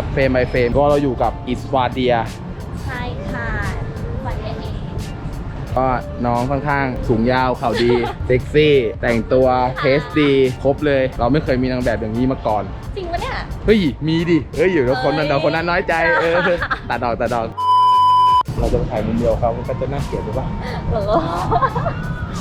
นะครับเฟรม by เฟรมก็เราอยู่กับอิสวาเดียใช่ค่ะวันนี้เองก็น้องค่อนข้างสูงยาวเข่าดี เซ็กซี่ แต่งตัวเทสดี ครบเลย เราไม่เคยมีนางแบบอย่างนี้มาก่อน จริงปะเนี่ย เฮ้ย มีดิเฮ้ย อยู่แล้วคนนั้นเฮ้ยคนนั้นน้อยใจ เออตัดดอกตัดดอก เราจะไปถ่ายมุมเดียวเขาก็จะน่าเกลียดหรือเปล่าเหรอ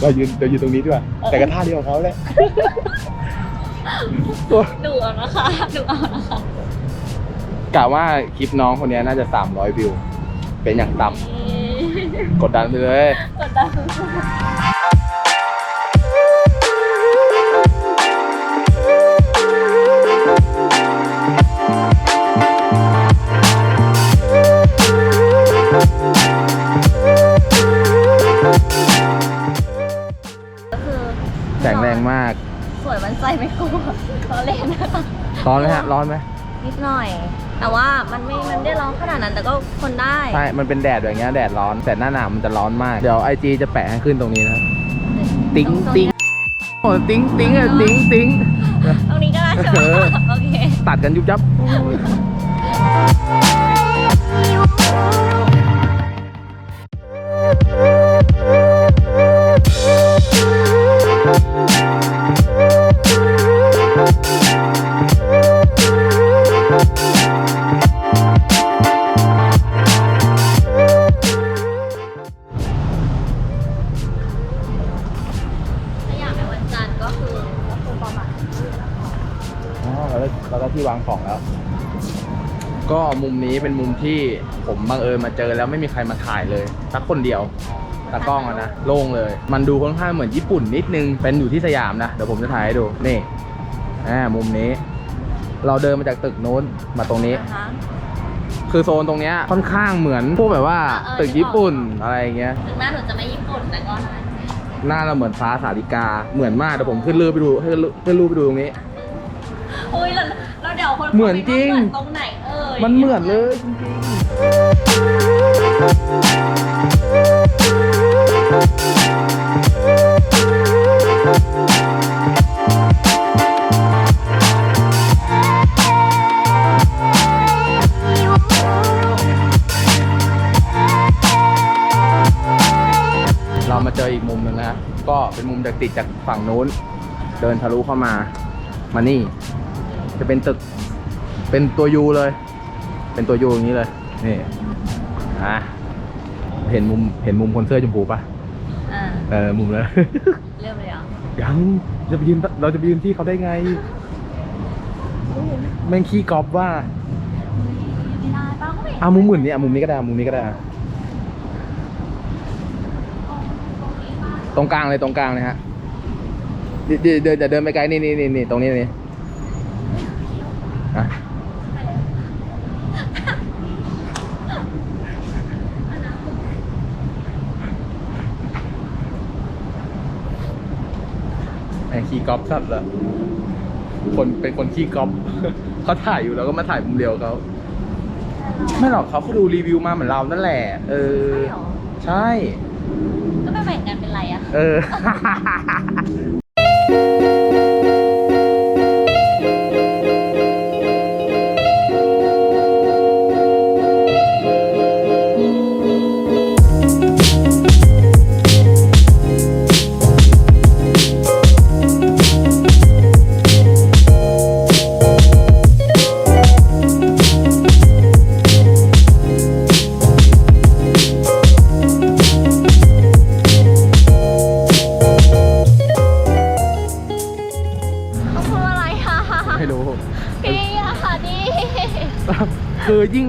เรายืนเรายืนตรงนี้ด้วยแต่กระท่าเดียวกับเขาเลยตัวดูเอานะคะดูเอานะคะ กะว่าคลิปน้องคนนี้น่าจะ 300 วิว เป็นอย่างต่ำกดดันไปเลย กดดันก็คือแสงแรงมาก สวยมันใจไม่กลัวเราเล่นนะคะร้อนไหมฮะ ร้อนไหม นิดหน่อย แต่ว่ามันไม่มันไม่ได้ร้อนขนาดนั้นแต่ก็ทนได้ใช่ มันเป็นแดดแบบเงี้ยแดดร้อน แต่หน้าหนาวมันจะร้อนมาก เดี๋ยวไอจีจะแปะให้ขึ้นตรงนี้นะ ติ๊งติ๊งโอ้ติ๊งติ๊งอะติ๊งติ๊ง ตรงนี้ก็ได้ใช่ไหมเออ โอเค ตัดกันยุบยับ ประมาณอ๋อเราได้เราได้ที่วางของแล้ว ก็มุมนี้เป็นมุมที่ผมบังเอิญมาเจอแล้วไม่มีใครมาถ่ายเลยสักคนเดียวตากล้องอะนะโล่งเลย มันดูค่อนข้างเหมือนญี่ปุ่นนิดนึงเป็นอยู่ที่สยามนะเดี๋ยวผมจะถ่ายให้ดูนี่อ่ามุมนี้ เราเดินมาจากตึกนู้นมาตรงนี้ นะคะคือโซนตรงเนี้ยค่อนข้างเหมือนพวกแบบว่าเออตึกญี่ปุ่นอะไรอย่างเงี้ย ถึงหน้าหนูจะไม่ญี่ปุ่นแต่ก็ได้ หน้าเราเหมือนฟ้าสาริกาเหมือนมากเดี๋ยวผมขึ้นรูปไปดูให้ขึ้นรูปไปดูตรงนี้อุ้ยแล้วแล้วเดี๋ยวคนเหมือนจริงเหมือนตรงไหนเอ่ยมันเหมือนเลยจริงๆ จากติดจากฝั่งนู้น เดินทะลุเข้ามามานี่ จะเป็นตึกเป็นตัวยูเลย เป็นตัวยูอย่างนี้เลยนี่อะเห็นมุมเห็นมุมคนเสื้อชมพูปะอ่าเออมุมเลยเริ่มเลยเหรอยังจะไปยืนเราจะไปยืนที่เขาได้ไง แม่งขี้กอบว่าไม่ได้ป้าก็ไม่เห็นอะมุมอื่นนี่อะมุมนี้ก็ได้อะมุมนี้ก็ได้อะ ตรงกลางเลยตรงกลางเลยฮะเดี๋ยวเดี๋ยวเดี๋ยวเดินไปไกลนี่นี่นี่นี่ตรงนี้นี่อะไอ้ขี้ก๊อปสัตว์ละคนเป็นคนขี้ก๊อปเขาถ่ายอยู่แล้วก็มาถ่ายมุมเดียวเขาไม่หรอกเขาก็ดูรีวิวมาเหมือนเรานั่นแหละ เออ ใช่เหร อใช่ก็ไม่แบ่งกันเป็นไรอะ เออ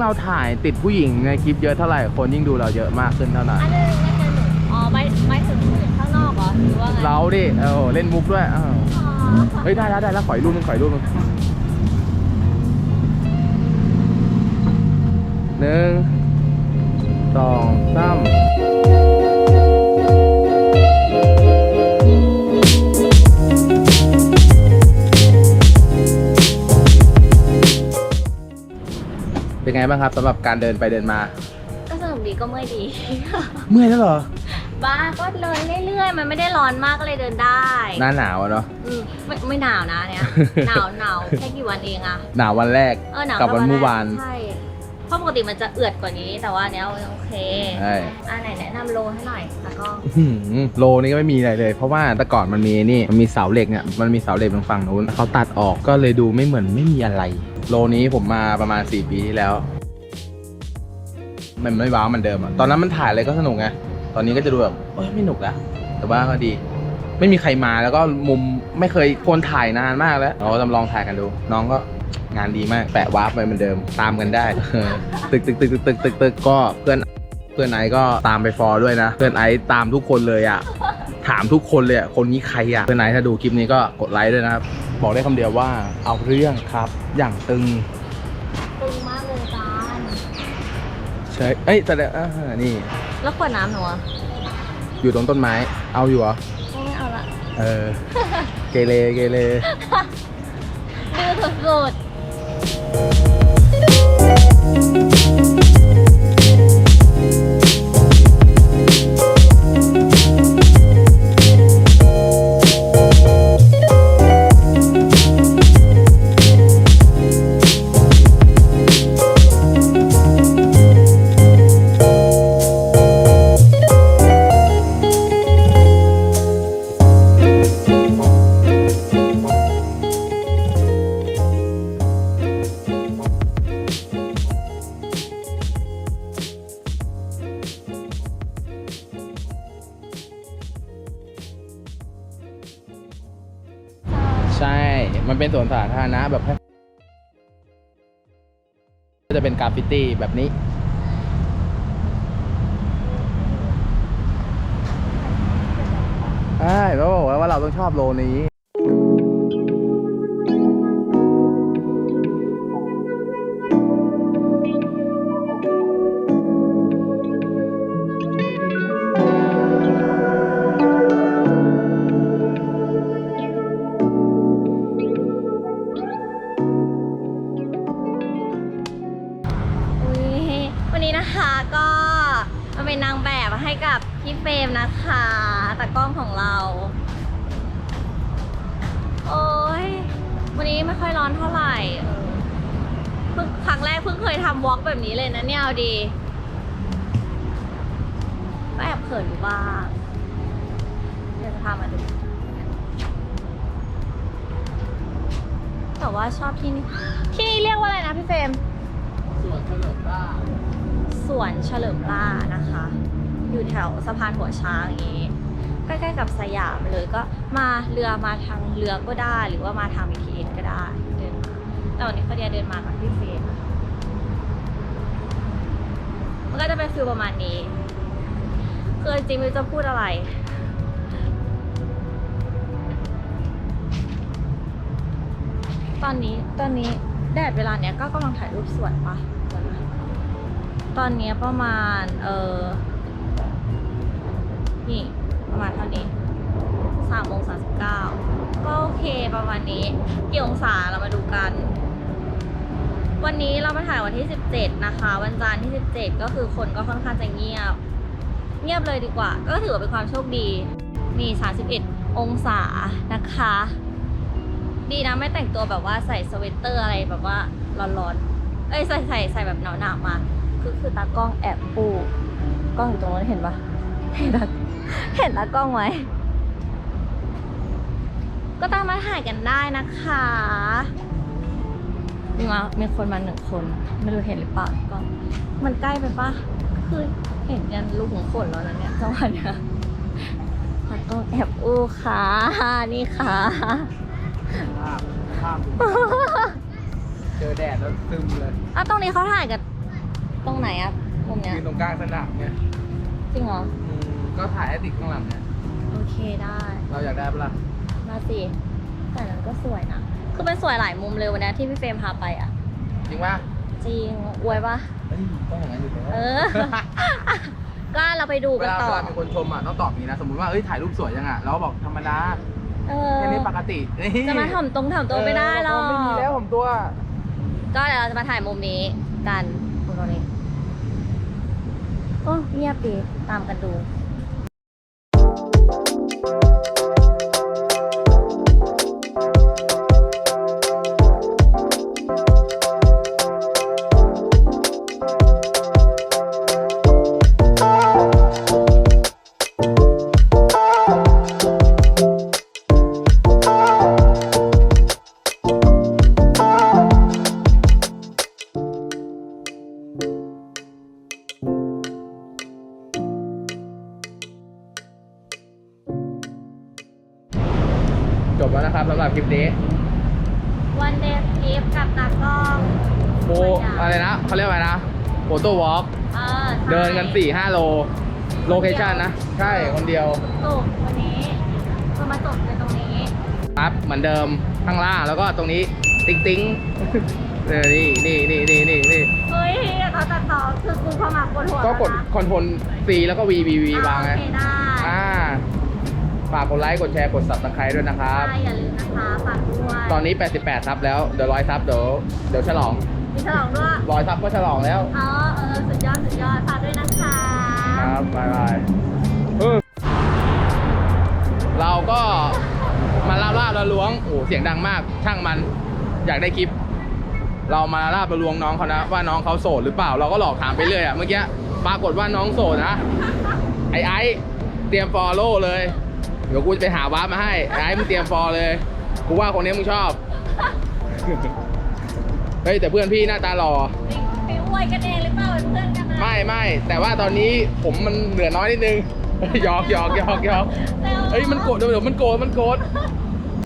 เราถ่ายติดผู้หญิงในคลิปเยอะเท่าไหร่คนยิ่งดูเราเยอะมากขึ้นเท่านั้นอันนึงนั่นคือหนูอ๋อไม่ไม่ถึงผู้หญิงข้างนอกเหรอหรือว่าไงเราดิเออเล่นมุกด้วยอ้าวอ๋อเฮ้ยได้แล้วได้แล้วขอยรูปมึงขอยรูปมึงหนึ่งสองสาม ไงบ้างครับสำหรับการเดินไปเดินมา ก็สนุกดีก็เมื่อยดี เมื่อยแล้วเหรอบ้าก็เดินเรื่อยๆ มันไม่ได้ร้อนมากก็เลยเดินได้หน้าหนาวอะเนาะอืมไม่ไม่หนาวนะเนี่ย หนาวหนาวแค่กี่วันเองอะหนาววันแรกเออหนาวกับวันแค่เมื่อวาน ใช่ เพราะปกติมันจะเอือดกว่านี้ แต่ว่าอันเนี้ยโอเคใช่ อ่าไหนแนะนำโลให้หน่อยแล้วก็อื้อหือโลนี่ก็ไม่มีอะไรเลย เพราะว่าแต่ก่อนมันมีนี่มันมีเสาเหล็กเนี่ยมันมีเสาเหล็กตรงฝั่งนู้นเขาตัดออกก็เลยดูไม่เหมือนไม่มีอะไร โลนี้ผมมาประมาณ 4 ปีที่แล้ว มันไม่ว้าวเหมือนเดิมอะตอนนั้นมันถ่ายอะไรก็สนุกไงตอนนี้ก็จะดูแบบเอ้ยไม่หนุกแล้วแต่ว่าก็ดี ไม่มีใครมาแล้วก็มุมไม่เคยคนถ่ายนานมากแล้วเราก็จำลองถ่ายกันดู น้องก็ งานดีมาก แปะวาร์ปไปเหมือนเดิม ตามกันได้เออตึกตึกตึกตึกตึกตึกตึกก็เพื่อนเพื่อนไอซ์ก็ตามไปฟอลด้วยนะ เพื่อนไอซ์ตามทุกคนเลยอะถามทุกคนเลยอะคนนี้ใครอะเพื่อนไอซ์ถ้าดูคลิปนี้ก็กดไลค์ด้วยนะครับ บอกได้คำเดียวว่าเอาเรื่องครับ อย่างตึง ตึงมากเลยจานใช่เอ้ยแต่เดี๋ยวอ่านี่ แล้วขวดน้ำหนูอะอยู่ตรงต้นไม้ เอาอยู่เหรอ ไม่เอาละ เออ เกเรเกเรดื้อสุดใ Thank you. เป็นสวนสาธารณะแบบก็จะเป็นกราฟฟิตี้แบบนี้ ใช่แล้วบอกว่าเราต้องชอบโลนี้ ก็มาเป็นนางแบบให้กับพี่เฟรมนะคะตากล้องของเรา โอ้ยวันนี้ไม่ค่อยร้อนเท่าไหร่เพิ่งครั้งแรกเพิ่งเคยทำวอล์กแบบนี้เลยนะเนี่ยเอาดีก็แอบเขินอยู่บ้างเดี๋ยวจะพามาดูแต่ว่าชอบที่นี่ที่นี่เรียกว่าอะไรนะพี่เฟรมสวนเฉลิมบ้า สวนเฉลิมล่านะคะ อยู่แถวสะพานหัวช้างอย่างนี้ใกล้ๆกับสยามเลยก็มาเรือมาทางเรือก็ได้ หรือว่ามาทาง BTS ก็ได้เดินมาแต่วันนี้เขาเดียเดินมากับพี่เฟรมมันก็จะเป็นฟิลประมาณนี้คือจริงๆไม่จะพูดอะไรตอนนี้ตอนนี้แดดเวลาเนี้ยก็กำลังถ่ายรูปสวยปะเดี๋ยวนะ ตอนนี้ประมาณ เออนี่ประมาณเท่านี้สามโมงสามสิบเก้าก็โอเคประมาณนี้ กี่องศาเรามาดูกัน วันนี้เรามาถ่ายวันที่17นะคะ วันจันทร์ที่17ก็คือคนก็ค่อนข้างจะเงียบ เงียบเลยดีกว่า ก็ถือว่าเป็นความโชคดีมี31องศานะคะ ดีนะไม่แต่งตัวแบบว่าใส่สเวตเตอร์อะไรแบบว่าร้อนๆ เอ้ยใส่ใส่ใส่แบบหนาวๆมา คือคือตากล้องแอบปูกล้องอยู่ตรงนั้นเห็นปะเห็นตาเห็นตากล้องไหมก็ตามมาถ่ายกันได้นะคะมีมามีคนมาหนึ่งคน ไม่รู้เห็นหรือเปล่ากล้องมันใกล้ไปปะคือเห็นยันลูกของขนแล้วนะเนี่ยจังหวะเนี้ยตากล้องแอบอู้ค่ะนี่ค่ะภาพภาพเจอแดดแล้วซึมเลยอะตรงนี้เขาถ่ายกัน ตรงไหนอะมุมเนี้ยยืนตรงกลางสนามเนี่ยจริงเหรอ อืมก็ถ่ายให้ติดข้างหลังเนี่ยโอเคได้ เราอยากได้ปะล่ะมาสิแต่นั้นก็สวยนะ คือมันสวยหลายมุมเลยวันนี้ที่พี่เฟรมพาไปอะจริงป่ะจริงอวยปะเฮ้ยต้องอย่างนั้นอยู่แล้วเออ ก็เราไปดูเวกันลาต่อ เวลามีคนชมอะต้องตอบอย่างนี้นะสมมติว่าเอ้ยถ่ายรูปสวยยังอะเราก็บอกธรรมดาเออ แค่นี้ปกตินี่จะมาถ่อมตรงถ่อมตัวไม่ได้หรอกไม่มีแล้วผมตัว ก็เดี๋ยวเราจะมาถ่ายมุมนี้กัน มุมตรงนี้โออ้เงียบดีตามกันดู ใช่เดินกัน4 5โล โลเคชันนะ ใช่คนเดียวจบวันนี้คือมาจบในตรงนี้ครับเหมือนเดิมข้างล่างแล้วก็ตรงนี้ติ๊งติ๊งเออนี่นี่นี่นี่นี่นี่เฮ้ยเราตัดต่อคือกูเข้ามาปวดหัวก็กดแล้วนะคอนโทรล C แล้วก็ V V V วางไงอ่โอเคได้อ่าฝากกดไลค์กดแชร์กด subscribe ด้วยนะครับใช่อย่าลืมนะคะฝากด้วยตอนนี้ 88ซับแล้วเดี๋ยวร้อยซับเดี๋ยวเดี๋ยวฉลอง มีฉลองด้วย ร้อยซับก็ฉลองแล้ว อ๋อ เออ สุดยอด สุดยอด ฝากด้วยนะคะ ครับบายบายเออเราก็มาลาบลาบละล้วง โอ้เสียงดังมาก ช่างมัน อยากได้คลิป เรามาลาบละล้วงน้องเขานะ ว่าน้องเขาโสดหรือเปล่า เราก็หลอกถามไปเรื่อยอะเมื่อกี้ ปรากฏว่าน้องโสดนะ ไอ้ไอ้เตรียมฟอลโล่เลย เดี๋ยวกูจะไปหาวาร์ปมาให้ ไอ้ไอ้มึงเตรียมฟอลเลย กูว่าคนนี้มึงชอบ เฮ้ยแต่เพื่อนพี่หน้าตาหล่อไปอวยกันเองหรือเปล่าเป็นเพื่อนกันนะไม่ไม่แต่ว่าตอนนี้ผมมันเหลือน้อยนิดนึงหยอกหยอกหยอกหยอกเฮ้ยมันโกรธเดี๋ยวเดี๋ยวมันโกรธมันโกรธ